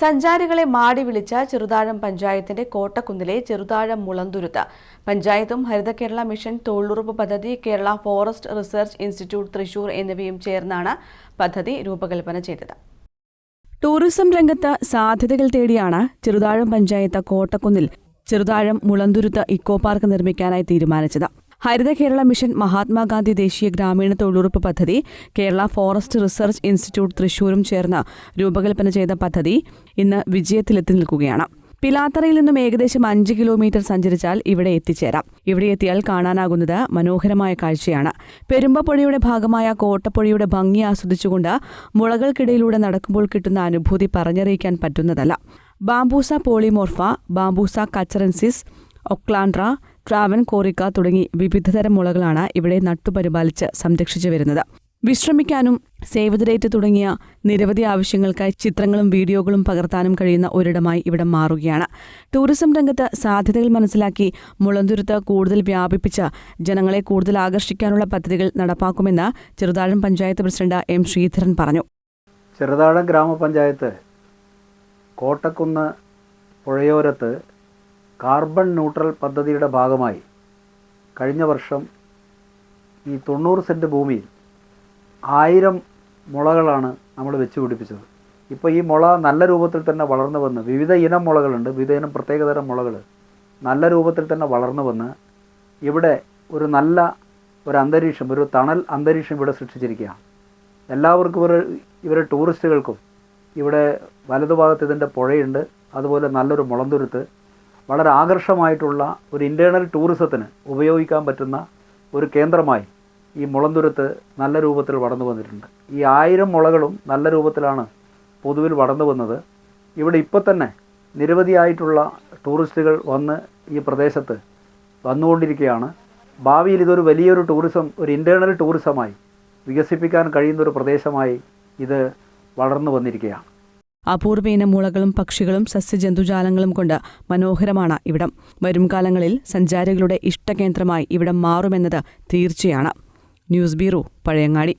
സഞ്ചാരികളെ മാടി വിളിച്ച ചെറുതാഴം പഞ്ചായത്തിന്റെ കോട്ടക്കുന്നിലെ ചെറുതാഴം മുളന്തുരുത്ത്. പഞ്ചായത്തും ഹരിത കേരള മിഷൻ തൊഴിലുറപ്പ് പദ്ധതി Kerala forest research institute Thrissur എന്നിവയും ചേർന്നാണ് പദ്ധതി രൂപകൽപ്പന ചെയ്തത്. ടൂറിസം രംഗത്ത് സാധ്യതകൾ തേടിയാണ് ചെറുതാഴം പഞ്ചായത്ത് കോട്ടക്കുന്നിൽ ചെറുതാഴം മുളന്തുരുത്ത് ഇക്കോ പാർക്ക് നിർമ്മിക്കാനായി തീരുമാനിച്ചത്. ഹരിത കേരള മിഷൻ മഹാത്മാഗാന്ധി ദേശീയ ഗ്രാമീണ തൊഴിലുറപ്പ് പദ്ധതി കേരള ഫോറസ്റ്റ് റിസർച്ച് ഇൻസ്റ്റിറ്റ്യൂട്ട് തൃശൂരും ചേർന്ന് രൂപകൽപ്പന ചെയ്ത പദ്ധതി ഇന്ന് വിജയത്തിലെത്തി നിൽക്കുകയാണ്. പിലാത്തറയിൽ നിന്നും ഏകദേശം അഞ്ച് കിലോമീറ്റർ സഞ്ചരിച്ചാൽ ഇവിടെ എത്തിച്ചേരാം. ഇവിടെ എത്തിയാൽ കാണാനാകുന്നത് മനോഹരമായ കാഴ്ചയാണ്. പെരുമ്പപ്പുഴയുടെ ഭാഗമായ കോട്ടപ്പുഴയുടെ ഭംഗി ആസ്വദിച്ചുകൊണ്ട് മുളകൾക്കിടയിലൂടെ നടക്കുമ്പോൾ കിട്ടുന്ന അനുഭൂതി പറഞ്ഞറിയിക്കാൻ പറ്റുന്നതല്ല. ബാംബൂസ പോളിമോർഫ ബാംബൂസ കച്ചറൻസിസ് ഒക്ലാൻഡ്ര ട്രാവൻ കോറിക്ക തുടങ്ങി വിവിധതരം മുളകളാണ് ഇവിടെ നട്ടുപരിപാലിച്ച് സംരക്ഷിച്ചു വരുന്നത്. വിശ്രമിക്കാനും സേവ് ദ ഡേറ്റ് തുടങ്ങിയ നിരവധി ആവശ്യങ്ങൾക്കായി ചിത്രങ്ങളും വീഡിയോകളും പകർത്താനും കഴിയുന്ന ഒരിടമായി ഇവിടെ മാറുകയാണ്. ടൂറിസം രംഗത്ത് സാധ്യതകൾ മനസ്സിലാക്കി മുളന്തുരുത്ത് കൂടുതൽ വ്യാപിപ്പിച്ച് ജനങ്ങളെ കൂടുതൽ ആകർഷിക്കാനുള്ള പദ്ധതികൾ നടപ്പാക്കുമെന്ന് ചെറുതാഴം പഞ്ചായത്ത് പ്രസിഡന്റ് എം ശ്രീധരൻ പറഞ്ഞു. ചെറുതാഴം ഗ്രാമപഞ്ചായത്ത് കോട്ടക്കുന്ന് പുഴയോരത്ത് കാർബൺ ന്യൂട്രൽ പദ്ധതിയുടെ ഭാഗമായി കഴിഞ്ഞ വർഷം ഈ തൊണ്ണൂറ് സെന്റ് ഭൂമിയിൽ ആയിരം മുളകളാണ് നമ്മൾ വെച്ച് പിടിപ്പിച്ചത്. ഇപ്പോൾ ഈ മുള നല്ല രൂപത്തിൽ തന്നെ വളർന്നു വന്ന് വിവിധ ഇനം മുളകളുണ്ട് വിവിധ ഇനം പ്രത്യേകതരം മുളകൾ നല്ല രൂപത്തിൽ തന്നെ വളർന്നു വന്ന് ഇവിടെ ഒരു നല്ല ഒരു അന്തരീക്ഷം ഒരു തണൽ അന്തരീക്ഷം ഇവിടെ സൃഷ്ടിച്ചിരിക്കുകയാണ്. എല്ലാവർക്കും ഇവർ ഇവരെ ടൂറിസ്റ്റുകൾക്കും ഇവിടെ വലതുഭാഗത്ത് ഇതിന്റെ പുഴയുണ്ട് അതുപോലെ നല്ലൊരു മുളന്തുരുത്ത് വളരെ ആകർഷമായിട്ടുള്ള ഒരു ഇന്റേർണൽ ടൂറിസത്തിന് ഉപയോഗിക്കാൻ പറ്റുന്ന ഒരു കേന്ദ്രമായി ഈ മുളന്തുരത്ത് നല്ല രൂപത്തിൽ വളർന്നു വന്നിട്ടുണ്ട്. ഈ ആയിരം മുളകളും നല്ല രൂപത്തിലാണ് പൊതുവിൽ വളർന്നു വന്നത്. ഇവിടെ ഇപ്പോൾ തന്നെ നിരവധിയായിട്ടുള്ള ടൂറിസ്റ്റുകൾ വന്ന് ഈ പ്രദേശത്ത് വന്നുകൊണ്ടിരിക്കുകയാണ്. ഭാവിയിൽ ഇതൊരു വലിയൊരു ടൂറിസം ഒരു ഇന്റേർണൽ ടൂറിസമായി വികസിപ്പിക്കാൻ കഴിയുന്ന ഒരു പ്രദേശമായി ഇത് വളർന്നു വന്നിരിക്കുകയാണ്. അപൂർവയിനം മുളകളും പക്ഷികളും സസ്യജന്തുജാലങ്ങളും കൊണ്ട് മനോഹരമാണ് ഇവിടം. വരും കാലങ്ങളിൽ സഞ്ചാരികളുടെ ഇഷ്ടകേന്ദ്രമായി ഇവിടം മാറുമെന്നത് തീർച്ചയാണ്. News bureau Pazhayangadi.